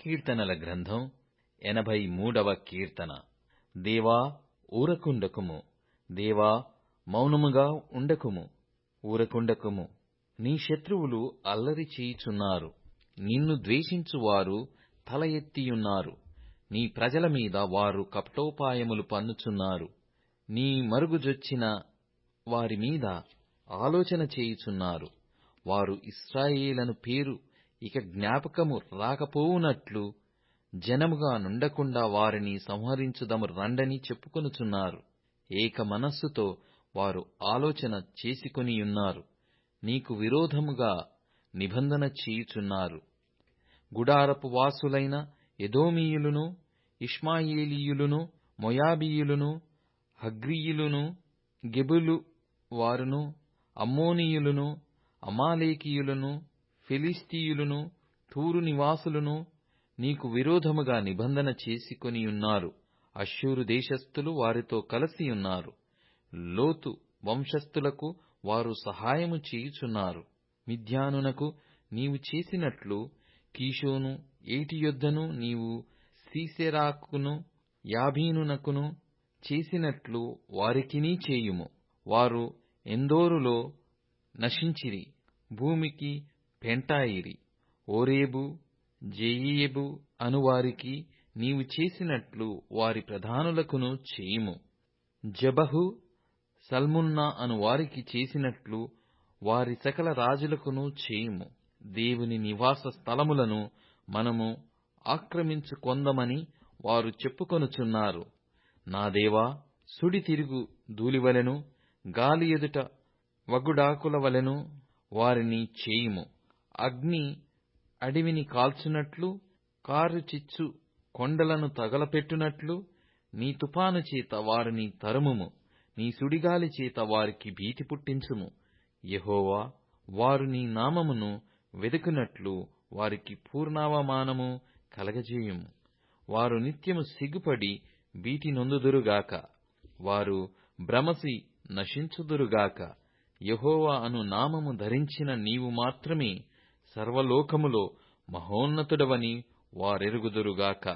కీర్తనల గ్రంథం ఎనభై మూడవ కీర్తన. దేవా ఊరకుండకుము. దేవా మౌనముగా ఉండకుము. ఊరకుండకుము. నీ శత్రువులు అల్లరి చేయుచున్నారు. నిన్ను ద్వేషించువారు తల ఎత్తియున్నారు. నీ ప్రజల మీద వారు కపటోపాయములు పన్నుచున్నారు. నీ మరుగుజొచ్చిన వారి మీద ఆలోచన చేయుచున్నారు. వారు ఇస్రాయేలను పేరు ఇక జ్ఞాపకము రాకపోవునట్లు జనముగా నుండకుండా వారిని సంహరించుదము రండని చెప్పుకొనుచున్నారు. ఏక మనస్సుతో వారు ఆలోచన చేసుకొనియున్నారు. నీకు విరోధముగా నిబంధన చేయుచున్నారు. గుడారపు వాసులైన ఎదోమీయులును ఇష్మాయేలీయులును మొయాబీయులును హగ్రీయులును గెబులు వారును అమ్మోనీయులును అమాలేకీయులను ఫిలిస్తీయులను తూరు నివాసులను నీకు విరోధముగా నిబంధన చేసుకొనియున్నారు అష్షూరు దేశస్థులు వారితో కలసియున్నారు లోతు వంశస్థులకు వారు సహాయము చేయుచున్నారు. మిద్యానునకు నీవు చేసినట్లు కీషోను ఏటి యొద్దను నీవు సీసెరాకును యాబీనునకును చేసినట్లు వారికినీ చేయుము. వారు ఎందోరులో నశించిరి. భూమికి పెంటాయిరి ఓరేబు జెయేబు అనువారికి నీవు చేసినట్లు వారి ప్రధానులకును చేయుము. జబహు సల్మున్నా అను వారికి చేసినట్లు వారి సకల రాజులకును చేయుము. దేవుని నివాస స్థలములను మనము ఆక్రమించుకొందమని వారు చెప్పుకొనుచున్నారు. నా దేవా సుడి తిరుగు ధూళివలెను గాలి ఎదుట వగుడాకుల వలెను వారిని చేయుము. అగ్ని అడవిని కాల్చునట్లు కారు చిచ్చు కొండలను తగలపెట్టునట్లు నీ తుపాను చేత వారిని తరుముము నీ సుడిగాలి చేత వారికి భీతి పుట్టించుము. యెహోవా వారు నీ నామమును వెదుకునట్లు వారికి పూర్ణావమానము కలగజేయుము. వారు నిత్యము సిగ్గుపడి భీతి నొందుదురుగాక. వారు భ్రమసి నశించుదురుగాక. యెహోవా అను నామము ధరించిన నీవు మాత్రమే సర్వలోకములో మహోన్నతుడవని వారెరుగుదురుగాక.